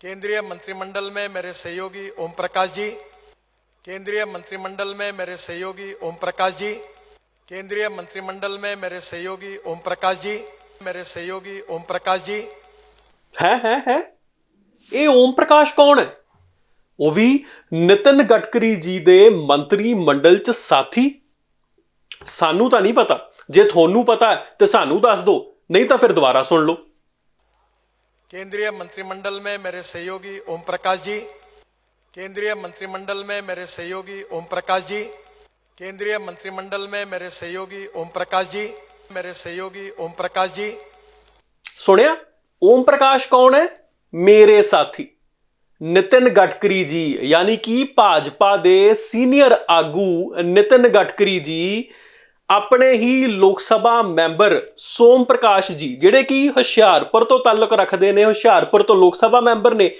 केंद्रीय मंत्रिमंडल में मेरे सहयोगी ओम प्रकाश जी केंद्रीय मंत्रिमंडल में मेरे सहयोगी ओम प्रकाश जी केंद्रीय मंत्रिमंडल में मेरे सहयोगी ओम प्रकाश जी मेरे सहयोगी ओम प्रकाश जी ਹੈ ਹੈ ਹੈ ਇਹ ਓਮ ਪ੍ਰਕਾਸ਼ ਕੌਣ ਹੈ ਉਹ ਵੀ ਨਿਤਨ ਗਡਕਰੀ ਜੀ ਦੇ ਮੰਤਰੀ ਮੰਡਲ ਚ ਸਾਥੀ ਸਾਨੂੰ ਤਾਂ ਨਹੀਂ ਪਤਾ ਜੇ ਤੁਹਾਨੂੰ ਪਤਾ ਹੈ ਤੇ ਸਾਨੂੰ ਦੱਸ ਦਿਓ ਨਹੀਂ ਤਾਂ ਫਿਰ ਦੁਬਾਰਾ ਸੁਣ ਲਓ केंद्रीय मंत्रिमंडल में मेरे सहयोगी ओम प्रकाश जी केंद्रीय मंत्रिमंडल में मेरे सहयोगी ओम प्रकाश जी केंद्रीय मंत्रिमंडल में मेरे सहयोगी ओम प्रकाश जी मेरे सहयोगी ओम प्रकाश जी ਸੁਣਿਆ ਓਮ ਪ੍ਰਕਾਸ਼ ਕੌਣ ਹੈ ਮੇਰੇ ਸਾਥੀ ਨਿਤਨ ਗਡਕਰੀ ਜੀ ਯਾਨੀ ਕਿ ਭਾਜਪਾ ਦੇ ਸੀਨੀਅਰ ਆਗੂ ਨਿਤਨ ਗਡਕਰੀ ਜੀ ਆਪਣੇ ਹੀ ਲੋਕ ਸਭਾ ਮੈਂਬਰ ਸੋਮ ਪ੍ਰਕਾਸ਼ ਜੀ ਜਿਹੜੇ ਕਿ ਹੁਸ਼ਿਆਰਪੁਰ ਤੋਂ ਤਾਲੁਕ ਰੱਖਦੇ ਨੇ ਹੁਸ਼ਿਆਰਪੁਰ ਤੋਂ ਲੋਕ ਸਭਾ ਮੈਂਬਰ ਨੇ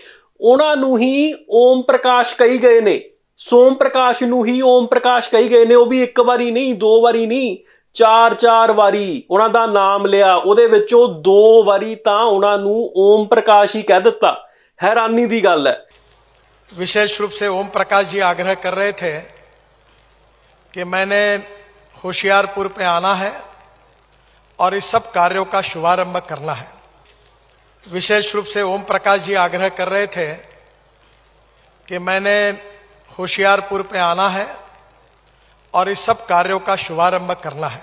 ਉਹਨਾਂ ਨੂੰ ਹੀ ਓਮ ਪ੍ਰਕਾਸ਼ ਕਹੀ ਗਏ ਨੇ ਸੋਮ ਪ੍ਰਕਾਸ਼ ਨੂੰ ਹੀ ਓਮ ਪ੍ਰਕਾਸ਼ ਕਹੀ ਗਏ ਨੇ ਉਹ ਵੀ ਇੱਕ ਵਾਰੀ ਨਹੀਂ ਦੋ ਵਾਰੀ ਨਹੀਂ ਚਾਰ ਚਾਰ ਵਾਰੀ ਉਹਨਾਂ ਦਾ ਨਾਮ ਲਿਆ ਉਹਦੇ ਵਿੱਚੋਂ ਦੋ ਵਾਰੀ ਤਾਂ ਉਹਨਾਂ ਨੂੰ ਓਮ ਪ੍ਰਕਾਸ਼ ਹੀ ਕਹਿ ਦਿੱਤਾ ਹੈਰਾਨੀ ਦੀ ਗੱਲ ਹੈ विशेष रूप से ओम प्रकाश जी आग्रह कर रहे थे कि मैंने होशियारपुर पे आना है और इस सब कार्यों का शुभारंभ करना है। विशेष रूप से ओम प्रकाश जी आग्रह कर रहे थे कि मैंने होशियारपुर पे आना है और इस सब कार्यों का शुभारंभ करना है।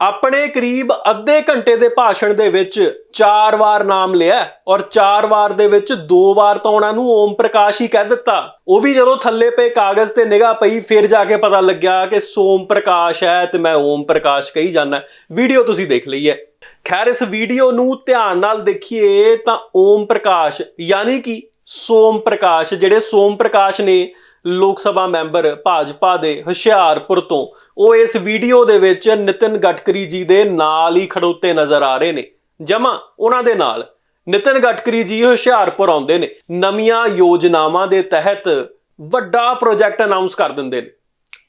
ਆਪਣੇ ਕਰੀਬ ਅੱਧੇ ਘੰਟੇ ਦੇ ਭਾਸ਼ਣ ਦੇ ਵਿੱਚ ਚਾਰ ਵਾਰ ਨਾਮ ਲਿਆ ਔਰ ਚਾਰ ਵਾਰ ਦੇ ਵਿੱਚ ਦੋ ਵਾਰ ਤਾਂ ਉਹਨਾਂ ਨੂੰ ਓਮ ਪ੍ਰਕਾਸ਼ ਹੀ ਕਹਿ ਦਿੱਤਾ। ਉਹ ਵੀ ਜਦੋਂ ਥੱਲੇ ਪਏ ਕਾਗਜ਼ ਤੇ ਨਿਗਾਹ ਪਈ, ਫਿਰ ਜਾ ਕੇ ਪਤਾ ਲੱਗਿਆ ਕਿ ਸੋਮ ਪ੍ਰਕਾਸ਼ ਹੈ ਤੇ ਮੈਂ ਓਮ ਪ੍ਰਕਾਸ਼ ਕਹੀ ਜਾਂਦਾ। ਵੀਡੀਓ ਤੁਸੀਂ ਦੇਖ ਲਈ ਹੈ। ਖੈਰ, ਇਸ ਵੀਡੀਓ ਨੂੰ ਧਿਆਨ ਨਾਲ ਦੇਖੀਏ ਤਾਂ ਓਮ ਪ੍ਰਕਾਸ਼, ਯਾਨੀ ਕਿ ਸੋਮ ਪ੍ਰਕਾਸ਼, ਜਿਹੜੇ ਸੋਮ ਪ੍ਰਕਾਸ਼ ਨੇ ਲੋਕ ਸਭਾ ਮੈਂਬਰ ਭਾਜਪਾ ਦੇ ਹੁਸ਼ਿਆਰਪੁਰ ਤੋਂ। ਉਹ ਇਸ ਵੀਡੀਓ ਦੇ ਵਿੱਚ ਨਿਤਿਨ ਗਡਕਰੀ ਜੀ ਦੇ ਨਾਲ ਹੀ ਖੜੋਤੇ ਨਜ਼ਰ ਆ ਰਹੇ ਨੇ। ਜਮਾ ਉਹਨਾਂ ਦੇ ਨਾਲ ਨਿਤਿਨ ਗਡਕਰੀ ਜੀ ਹੁਸ਼ਿਆਰਪੁਰ ਆਉਂਦੇ ਨੇ। ਨਵੀਆਂ ਯੋਜਨਾਵਾਂ ਦੇ ਤਹਿਤ ਵੱਡਾ ਪ੍ਰੋਜੈਕਟ ਅਨਾਉਂਸ ਕਰ ਦਿੰਦੇ ਨੇ।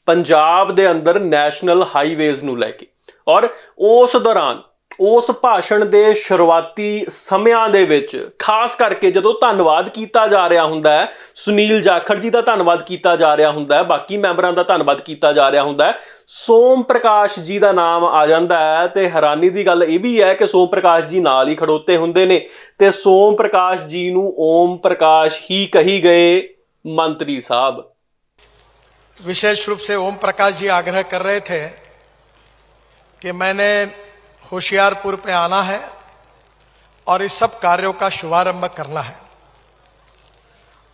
ਪੰਜਾਬ ਦੇ ਅੰਦਰ ਨੈਸ਼ਨਲ ਹਾਈਵੇਜ਼ ਨੂੰ ਲੈ ਕੇ। ਔਰ ਉਸ ਦੌਰਾਨ ਉਸ ਭਾਸ਼ਣ ਦੇ ਸ਼ੁਰੂਆਤੀ ਸਮਿਆਂ ਦੇ ਵਿੱਚ ਖਾਸ ਕਰਕੇ ਜਦੋਂ ਧੰਨਵਾਦ ਕੀਤਾ ਜਾ ਰਿਹਾ ਹੁੰਦਾ ਹੈ ਸੁਨੀਲ ਜਾਖੜ ਜੀ ਦਾ ਧੰਨਵਾਦ ਕੀਤਾ ਜਾ ਰਿਹਾ ਹੁੰਦਾ ਹੈ ਬਾਕੀ ਮੈਂਬਰਾਂ ਦਾ ਧੰਨਵਾਦ ਕੀਤਾ ਜਾ ਰਿਹਾ ਹੁੰਦਾ ਹੈ ਸੋਮ ਪ੍ਰਕਾਸ਼ ਜੀ ਦਾ ਨਾਮ ਆ ਜਾਂਦਾ ਹੈ ਤੇ ਹੈਰਾਨੀ ਦੀ ਗੱਲ ਇਹ ਵੀ ਹੈ ਕਿ ਸੋਮ ਪ੍ਰਕਾਸ਼ ਜੀ ਨਾਲ ਹੀ ਖੜੋਤੇ ਹੁੰਦੇ ਨੇ ਤੇ ਸੋਮ ਪ੍ਰਕਾਸ਼ ਜੀ ਨੂੰ ਓਮ ਪ੍ਰਕਾਸ਼ ਹੀ ਕਹੀ ਗਏ ਮੰਤਰੀ ਸਾਹਿਬ विशेष रूप से ओम प्रकाश जी आग्रह कर रहे थे कि मैंने होशियारपुर पे आना है और इस सब कार्यों का शुभारंभ करना है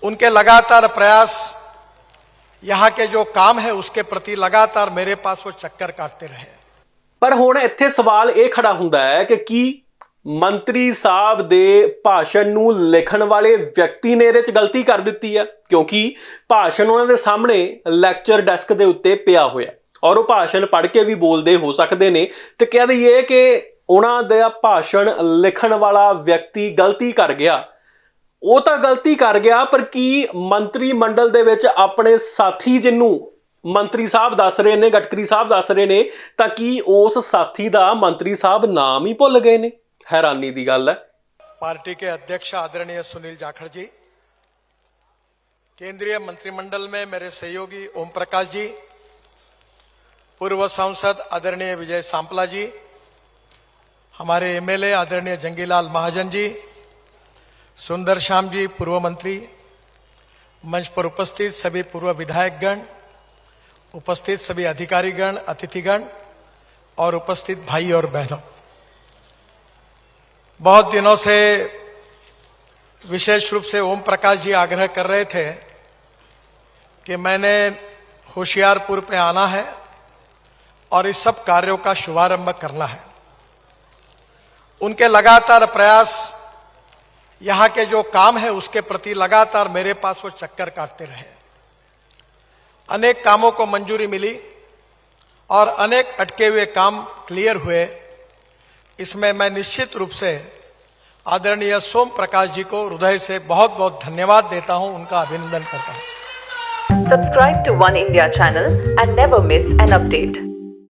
उनके लगातार प्रयास यहाँ के जो काम है उसके प्रति लगातार मेरे पास वो चक्कर काटते रहे ਪਰ ਹੁਣ ਇੱਥੇ ਸਵਾਲ ਇਹ ਖੜਾ ਹੁੰਦਾ ਹੈ ਕਿ ਕੀ ਮੰਤਰੀ ਸਾਹਿਬ ਦੇ ਭਾਸ਼ਣ ਨੂੰ ਲਿਖਣ ਵਾਲੇ ਵਿਅਕਤੀ ਨੇ ਇਹਦੇ 'ਚ ਗਲਤੀ ਕਰ ਦਿੱਤੀ ਹੈ ਕਿਉਂਕਿ ਭਾਸ਼ਣ ਉਹਨਾਂ ਦੇ ਸਾਹਮਣੇ ਲੈਕਚਰ ਡੈਸਕ ਦੇ ਉੱਤੇ ਪਿਆ ਹੋਇਆ ਔਰ ਉਹ ਭਾਸ਼ਣ ਪੜ੍ਹ ਕੇ ਵੀ ਬੋਲਦੇ ਹੋ ਸਕਦੇ ਨੇ ਤੇ ਕਹਿ ਦਈਏ ਕਿ ਉਹਨਾਂ ਦਾ ਭਾਸ਼ਣ ਲਿਖਣ ਵਾਲਾ ਵਿਅਕਤੀ ਗਲਤੀ ਕਰ ਗਿਆ ਉਹ ਤਾਂ ਗਲਤੀ ਕਰ ਗਿਆ ਪਰ ਕੀ ਮੰਤਰੀ ਮੰਡਲ ਦੇ ਵਿੱਚ ਆਪਣੇ ਸਾਥੀ ਜਿਹਨੂੰ ਮੰਤਰੀ ਸਾਹਿਬ ਦੱਸ ਰਹੇ ਨੇ ਗਟਕਰੀ ਸਾਹਿਬ ਦੱਸ ਰਹੇ ਨੇ ਤਾਂ ਕੀ ਉਸ ਸਾਥੀ ਦਾ ਮੰਤਰੀ ਸਾਹਿਬ ਨਾਮ ਹੀ ਭੁੱਲ ਗਏ ਨੇ ਹੈਰਾਨੀ ਦੀ ਗੱਲ ਹੈ पार्टी के अध्यक्ष आदरणीय सुनील जाखड़ जी केंद्रीय मंत्रिमंडल में मेरे सहयोगी ओम प्रकाश जी पूर्व सांसद आदरणीय विजय सांपला जी, हमारे एमएलए आदरणीय जंगीलाल महाजन जी, सुंदर श्याम जी पूर्व मंत्री, मंच पर उपस्थित सभी पूर्व विधायकगण, उपस्थित सभी अधिकारीगण, अतिथिगण, और उपस्थित भाई और बहनों। बहुत दिनों से विशेष रूप से ओम प्रकाश जी आग्रह कर रहे थे कि मैंने होशियारपुर पे आना है। और इस सब कार्यों का शुभारंभ करना है। उनके लगातार प्रयास, यहाँ के जो काम है, उसके प्रति लगातार मेरे पास वो चक्कर काटते रहे। अनेक कामों को मंजूरी मिली और अनेक अटके हुए काम क्लियर हुए। इसमें मैं निश्चित रूप से आदरणीय सोम प्रकाश जी को हृदय से बहुत बहुत धन्यवाद देता हूँ, उनका अभिनंदन करता हूँ। Subscribe to One India channel and never miss an update.